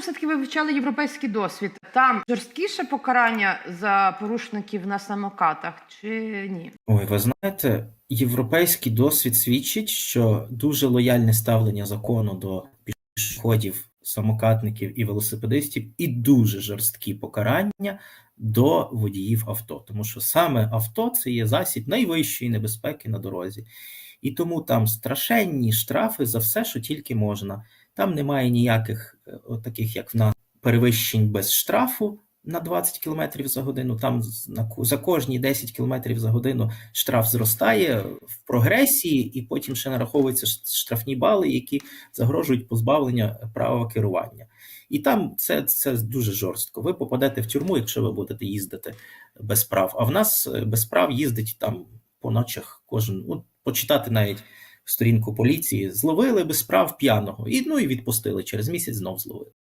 все-таки вивчали європейський досвід. Там жорсткіше покарання за порушників на самокатах чи ні? Ой, ви знаєте, європейський досвід свідчить, що дуже лояльне ставлення закону до пішоходів, самокатників і велосипедистів, і дуже жорсткі покарання до водіїв авто. Тому що саме авто це є засіб найвищої небезпеки на дорозі. І тому там страшенні штрафи за все, що тільки можна. Там немає ніяких е, таких, як в нас, перевищень без штрафу на 20 км за годину. Там за кожні 10 км за годину штраф зростає в прогресії, і потім ще нараховуються штрафні бали, які загрожують позбавлення права керування. І там це, це дуже жорстко. Ви попадете в тюрму, якщо ви будете їздити без прав. А в нас е, без прав їздить там по ночах кожен. Ну, почитати навіть сторінку поліції, зловили без справ п'яного, і ну і відпустили через місяць знов зловили.